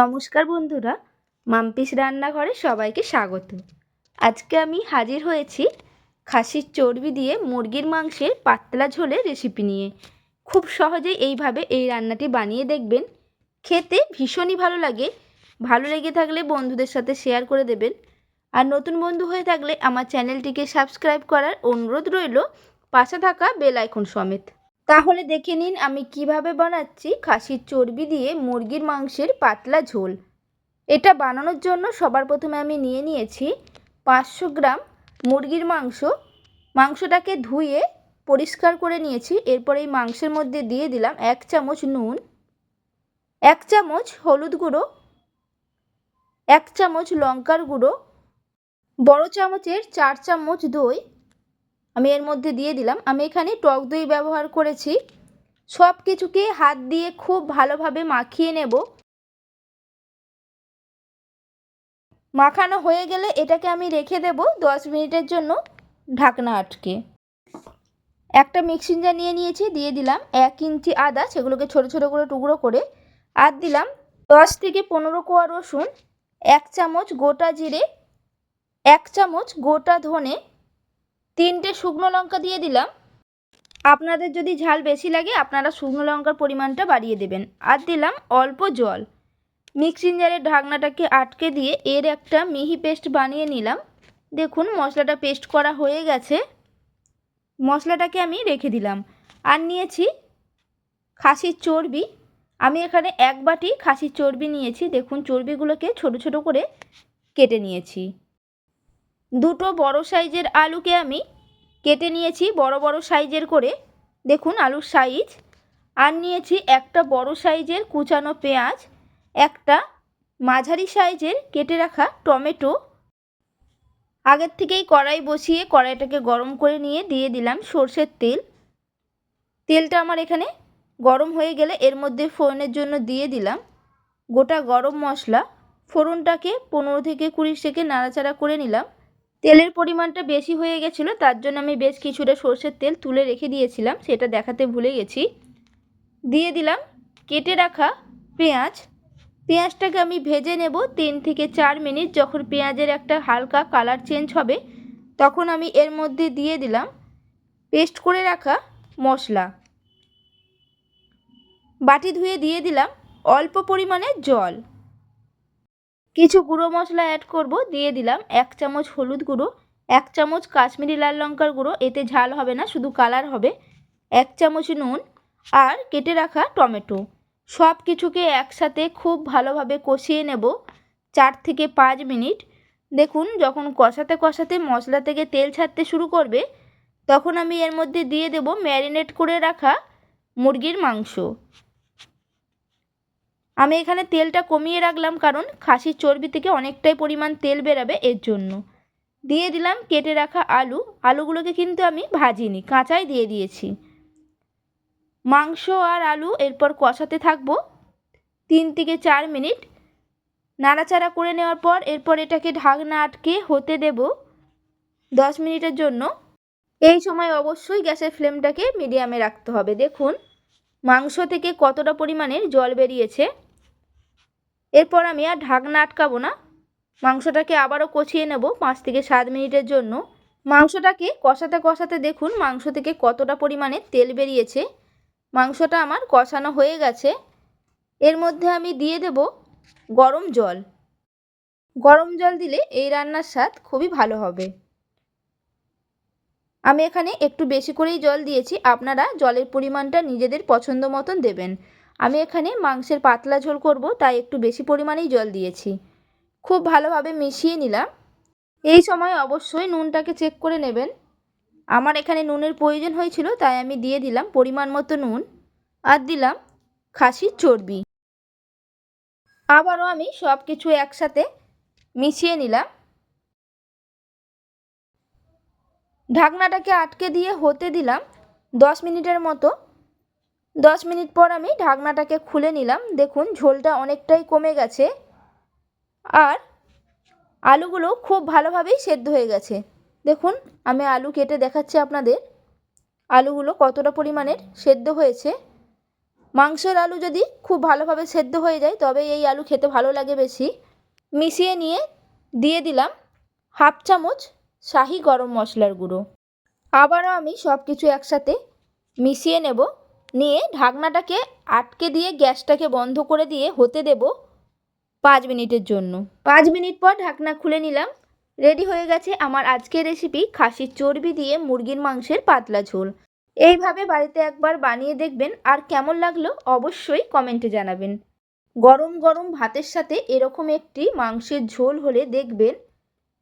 নমস্কার বন্ধুরা, মাম্পিস রান্নাঘরে সবাইকে স্বাগত। আজকে আমি হাজির হয়েছি খাসির চর্বি দিয়ে মুরগির মাংসের পাতলা ঝোলের রেসিপি নিয়ে। খুব সহজেই এইভাবে এই রান্নাটি বানিয়ে দেখবেন। খেতে ভীষণই ভালো লাগে, ভালো লেগে থাকলে বন্ধুদের সাথে শেয়ার করে দেবেন। আর নতুন বন্ধু হয়ে থাকলে আমার চ্যানেলটিকে সাবস্ক্রাইব করার অনুরোধ রইল, পাশে থাকা বেল আইকন সমেত। তাহলে দেখে নিন আমি কীভাবে বানাচ্ছি খাসির চর্বি দিয়ে মুরগির মাংসের পাতলা ঝোল। এটা বানানোর জন্য সবার প্রথমে আমি নিয়ে নিয়েছি পাঁচশো গ্রাম মুরগির মাংস। মাংসটাকে ধুয়ে পরিষ্কার করে নিয়েছি। এরপর এই মাংসের মধ্যে দিয়ে দিলাম এক চামচ নুন, এক চামচ হলুদ গুঁড়ো, এক চামচ লঙ্কার গুঁড়ো, বড় চামচের চার চামচ দই আমি এর মধ্যে দিয়ে দিলাম। আমি এখানে টক দই ব্যবহার করেছি। সব কিছুকে হাত দিয়ে খুব ভালোভাবে মাখিয়ে নেব। মাখানো হয়ে গেলে এটাকে আমি রেখে দেব দশ মিনিটের জন্য ঢাকনা আটকে। একটা মিক্সিং জার নিয়ে নিয়েছি, দিয়ে দিলাম এক ইঞ্চি আদা, সেগুলোকে ছোট ছোট করে টুকরো করে। আর দিলাম দশ থেকে পনেরো কোয়া রসুন, এক চামচ গোটা জিরে, এক চামচ গোটা ধনে তিনটে শুকনো লঙ্কা দিয়ে দিলাম। আপনাদের যদি ঝাল বেশি লাগে, আপনারা শুকনো লঙ্কার পরিমাণটা বাড়িয়ে দেবেন। আর দিলাম অল্প জল। মিক্সিং জারের ঢাকনাটাকে আটকে দিয়ে এর একটা মিহি পেস্ট বানিয়ে নিলাম। দেখুন, মশলাটা পেস্ট করা হয়ে গেছে। মশলাটাকে আমি রেখে দিলাম। আর নিয়েছি খাসির চর্বি। আমি এখানে এক বাটি খাসির চর্বি নিয়েছি। দেখুন, চর্বিগুলোকে ছোট ছোট করে কেটে নিয়েছি। দুটো বড় সাইজের আলুকে আমি কেটে নিয়েছি, বড় বড় সাইজের করে। দেখুন আলুর সাইজ আর নিয়েছি একটা বড় সাইজের কুচানো পেঁয়াজ, একটা মাঝারি সাইজের কেটে রাখা টমেটো। আগের থেকেই কড়াই বসিয়ে কড়াইটাকে গরম করে নিয়ে দিয়ে দিলাম সর্ষের তেল। তেলটা আমার এখানে গরম হয়ে গেলে এর মধ্যে ফোড়নের জন্য দিয়ে দিলাম গোটা গরম মশলা। ফোড়নটাকে পনেরো থেকে কুড়ি সেকেন্ড নাড়াচাড়া করে নিলাম। তেলের পরিমাণটা বেশি হয়ে গেছিল, তার জন্য আমি বেশ কিছুটা সর্ষের তেল তুলে রেখে দিয়েছিলাম, সেটা দেখাতে ভুলে গেছি। দিয়ে দিলাম কেটে রাখা পেঁয়াজ। পেঁয়াজটাকে আমি ভেজে নেব তিন থেকে চার মিনিট, যখন পেঁয়াজের একটা হালকা কালার চেঞ্জ হবে, তখন আমি এর মধ্যে দিয়ে দিলাম পেস্ট করে রাখা মশলা। বাটি ধুয়ে দিয়ে দিলাম অল্প পরিমাণে জল। কিছু গুঁড়ো মশলা অ্যাড করব, দিয়ে দিলাম এক চামচ হলুদ গুঁড়ো, এক চামচ কাশ্মীরি লাল লঙ্কার গুঁড়ো, এতে ঝাল হবে না, শুধু কালার হবে। এক চামচ নুন আর কেটে রাখা টমেটো। সব কিছুকে একসাথে খুব ভালোভাবে কষিয়ে নেব চার থেকে পাঁচ মিনিট। দেখুন, যখন কষাতে কষাতে মশলা থেকে তেল ছাড়তে শুরু করবে, তখন আমি এর মধ্যে দিয়ে দেব ম্যারিনেট করে রাখা মুরগির মাংস। আমি এখানে তেলটা কমিয়ে রাখলাম কারণ খাসির চর্বি থেকে অনেকটাই পরিমাণ তেল বেরাবে এর জন্য। দিয়ে দিলাম কেটে রাখা আলু। আলুগুলোকে কিন্তু আমি ভাজিনি, কাঁচাই দিয়ে দিয়েছি। মাংস আর আলু এরপর কষাতে থাকব তিন থেকে চার মিনিট। নাড়াচাড়া করে নেওয়ার পর এরপর এটাকে ঢাকনা আটকে হতে দেব দশ মিনিটের জন্য। এই সময় অবশ্যই গ্যাসের ফ্লেমটাকে মিডিয়ামে রাখতে হবে। দেখুন মাংস থেকে কতটা পরিমাণের জল বেরিয়েছে? এরপর আমি আর ঢাকনা আটকাবো না। মাংসটাকে আবারও কষিয়ে নেব পাঁচ থেকে সাত মিনিটের জন্য। মাংসটাকে কষাতে কষাতে দেখুন মাংস থেকে কতটা পরিমাণে তেল বেরিয়েছে। মাংসটা আমার কষানো হয়ে গেছে। এর মধ্যে আমি দিয়ে দেব গরম জল। গরম জল দিলে এই রান্নার স্বাদ খুবই ভালো হবে। আমি এখানে একটু বেশি করেই জল দিয়েছি, আপনারা জলের পরিমাণটা নিজেদের পছন্দ মতন দেবেন। আমি এখানে মাংসের পাতলা ঝোল করব, তাই একটু বেশি পরিমাণেই জল দিয়েছি। খুব ভালোভাবে মিশিয়ে নিলাম। এই সময় অবশ্যই নুনটাকে চেক করে নেবেন। আমার এখানে নুনের প্রয়োজন হয়েছিল, তাই আমি দিয়ে দিলাম পরিমাণ মতো নুন আর দিলাম খাসির চর্বি। আবারও আমি সব কিছু একসাথে মিশিয়ে নিলাম। ঢাকনাটাকে আটকে দিয়ে হতে দিলাম দশ মিনিটের মতো। দশ মিনিট পর আমি ঢাকনাটাকে খুলে নিলাম। দেখুন, ঝোলটা অনেকটাই কমে গেছে। আর আলুগুলো খুব ভালোভাবেই সেদ্ধ হয়ে গেছে। দেখুন, আমি আলু কেটে দেখাচ্ছি আপনাদের। আলুগুলো কতটা পরিমাণের সেদ্ধ হয়েছে। মাংসের আলু যদি খুব ভালোভাবে সেদ্ধ হয়ে যায়, তবে এই আলু খেতে ভালো লাগে বেশি। মিশিয়ে নিয়ে দিয়ে দিলাম হাফ চামচ শাহি গরম মশলার গুঁড়ো। আবারও আমি সব কিছু একসাথে মিশিয়ে নেব। নিয়ে ঢাকনাটাকে আটকে দিয়ে গ্যাসটাকে বন্ধ করে দিয়ে হতে দেব পাঁচ মিনিটের জন্য। পাঁচ মিনিট পর ঢাকনা খুলে নিলাম। রেডি হয়ে গেছে আমার আজকের রেসিপি খাসির চর্বি দিয়ে মুরগির মাংসের পাতলা ঝোল। এইভাবে বাড়িতে একবার বানিয়ে দেখবেন আর কেমন লাগল অবশ্যই কমেন্টে জানাবেন। গরম গরম ভাতের সাথে এরকম একটি মাংসের ঝোল হলে দেখবেন